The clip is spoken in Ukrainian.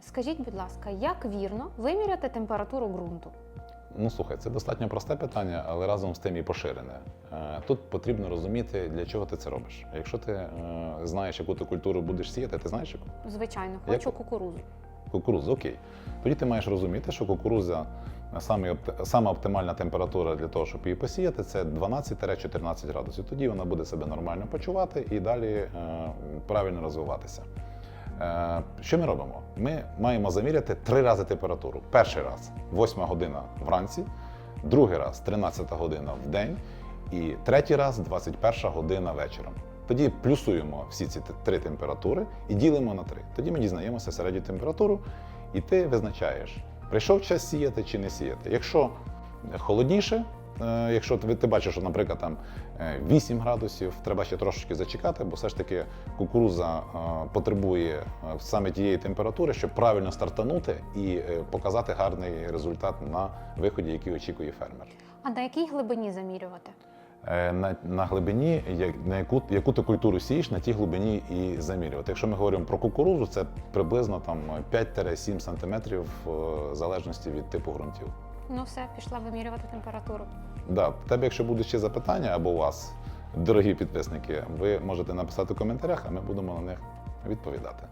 Скажіть, будь ласка, як вірно виміряти температуру ґрунту? Ну слухай, це достатньо просте питання, але разом з тим і поширене. Е, Тут потрібно розуміти, для чого ти це робиш. Якщо ти е, знаєш, яку ти культуру будеш сіяти, ти знаєш яку? Звичайно, Як- хочу кукурузу. Кукурудзу, окей. Тоді ти маєш розуміти, що кукурудза саме, опти- оптимальна температура для того, щоб її посіяти, це 12-14 градусів. Тоді вона буде себе нормально почувати і далі е, правильно розвиватися. Е, що ми робимо? Ми маємо заміряти три рази температуру. Перший раз 8 година вранці, другий раз 13 година в день, і третій раз 21 година вечором. Тоді плюсуємо всі ці три температури і ділимо на три. Тоді ми дізнаємося середню температуру, і ти визначаєш, прийшов час сіяти чи не сіяти. Якщо холодніше, якщо ти, ти бачиш, що, наприклад, там е, 8 градусів, треба ще трошечки зачекати, бо все ж таки кукуруза е, потребує е, саме тієї температури, щоб правильно стартанути і е, показати гарний результат на виході, який очікує фермер. А на якій глибині замірювати? Е, На, на глибині, як- на яку, яку ти культуру сієш, на тій глибині і замірювати. Якщо ми говоримо про кукурузу, це приблизно там 5-7 см в залежності від типу ґрунтів. Ну все, пішла вимірювати температуру. Да, в тебе, якщо будуть ще запитання або у вас, дорогі підписники, ви можете написати в коментарях, а ми будемо на них відповідати.